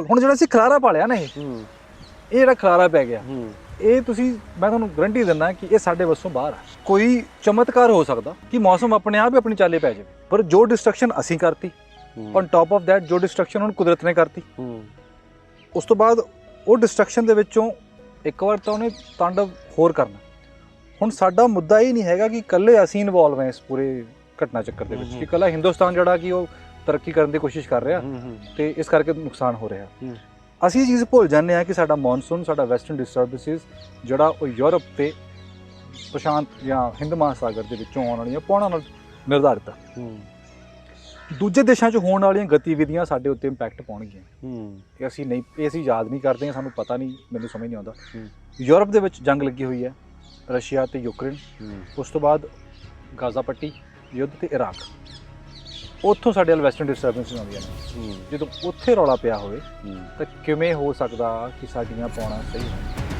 ਹੁਣ ਜਿਹੜਾ ਅਸੀਂ ਖਲਾਰਾ ਪਾਲਿਆ ਨਾ ਇਹ ਹੂੰ। ਇਹ ਜਿਹੜਾ ਖਲਾਰਾ ਪੈ ਗਿਆ ਹੂੰ। ਇਹ ਤੁਸੀਂ ਮੈਂ ਤੁਹਾਨੂੰ ਗਰੰਟੀ ਦਿੰਦਾ ਕਿ ਇਹ ਸਾਡੇ ਵੱਸੋਂ ਬਾਹਰ ਆ। ਕੋਈ ਚਮਤਕਾਰ ਹੋ ਸਕਦਾ ਕਿ ਮੌਸਮ ਆਪਣੇ ਆਪ ਹੀ ਆਪਣੀ ਚਾਲੇ ਪੈ ਜਾਵੇ। ਪਰ ਜੋ ਡਿਸਟਰਕਸ਼ਨ ਅਸੀਂ ਕਰਤੀ ਔਨ ਟਾਪ ਆਫ ਥੈਟ ਜੋ ਡਿਸਟਰਕਸ਼ਨ ਹੁਣ ਕੁਦਰਤ ਨੇ ਕਰਤੀ ਹੂੰ। ਉਸ ਤੋਂ ਬਾਅਦ ਉਹ ਡਿਸਟਰਕਸ਼ਨ ਦੇ ਵਿੱਚੋਂ ਇੱਕ ਵਾਰ ਤਾਂ ਉਹਨੇ ਤਾਂਡਵ ਹੋਰ ਕਰਨਾ। ਹੁਣ ਸਾਡਾ ਮੁੱਦਾ ਇਹ ਨਹੀਂ ਹੈਗਾ ਕਿ ਇਕੱਲੇ ਅਸੀਂ ਇਨਵੋਲਵ ਹਾਂ ਇਸ ਪੂਰੇ ਘਟਨਾ ਚੱਕਰ ਦੇ ਵਿੱਚ। ਕਿ ਇਕੱਲਾ ਹਿੰਦੁਸਤਾਨ ਜਿਹੜਾ ਕਿ ਉਹ ਤਰੱਕੀ ਕਰਨ ਦੀ ਕੋਸ਼ਿਸ਼ ਕਰ ਰਿਹਾ ਤੇ ਇਸ ਕਰਕੇ ਨੁਕਸਾਨ ਹੋ ਰਿਹਾ। ਅਸੀਂ ਇਹ ਚੀਜ਼ ਭੁੱਲ ਜਾਂਦੇ ਹਾਂ ਕਿ ਸਾਡਾ ਮੌਨਸੂਨ ਸਾਡਾ ਵੈਸਟਰਨ ਡਿਸਟਰਬੈਂਸਿਸ ਜਿਹੜਾ ਉਹ ਯੂਰਪ ਤੇ ਪ੍ਰਸ਼ਾਂਤ ਜਾਂ ਹਿੰਦ ਮਹਾਸਾਗਰ ਦੇ ਵਿੱਚੋਂ ਆਉਣ ਵਾਲੀਆਂ ਪੌਣਾ ਨਾਲ ਨਿਰਧਾਰਿਤ ਆ। ਹੂੰ। ਦੂਜੇ ਦੇਸ਼ਾਂ 'ਚ ਹੋਣ ਵਾਲੀਆਂ ਗਤੀਵਿਧੀਆਂ ਸਾਡੇ ਉੱਤੇ ਇੰਪੈਕਟ ਪਾਉਣਗੀਆਂ। ਹੂੰ। ਇਹ ਅਸੀਂ ਨਹੀਂ ਇਹ ਅਸੀਂ ਯਾਦ ਨਹੀਂ ਕਰਦੇ ਸਾਨੂੰ ਪਤਾ ਨਹੀਂ ਮੈਨੂੰ ਸਮਝ ਨਹੀਂ ਆਉਂਦਾ। ਯੂਰਪ ਦੇ ਵਿੱਚ ਜੰਗ ਲੱਗੀ ਹੋਈ ਹੈ ਰਸ਼ੀਆ ਤੇ ਯੂਕਰੇਨ ਉਸ ਤੋਂ ਬਾਅਦ ਗਾਜ਼ਾ ਪੱਟੀ ਯੁੱਧ ਤੇ ਇਰਾਕ। ਉੱਥੋਂ ਸਾਡੇ ਵੱਲ ਵੈਸਟਰਨ ਡਿਸਟਰਬੈਂਸਿਸ ਆਉਂਦੀਆਂ ਨੇ। ਜਦੋਂ ਉੱਥੇ ਰੌਲਾ ਪਿਆ ਹੋਵੇ ਤਾਂ ਕਿਵੇਂ ਹੋ ਸਕਦਾ ਕਿ ਸਾਡੀਆਂ ਪੌਣਾ ਸਹੀ ਹੋਣ?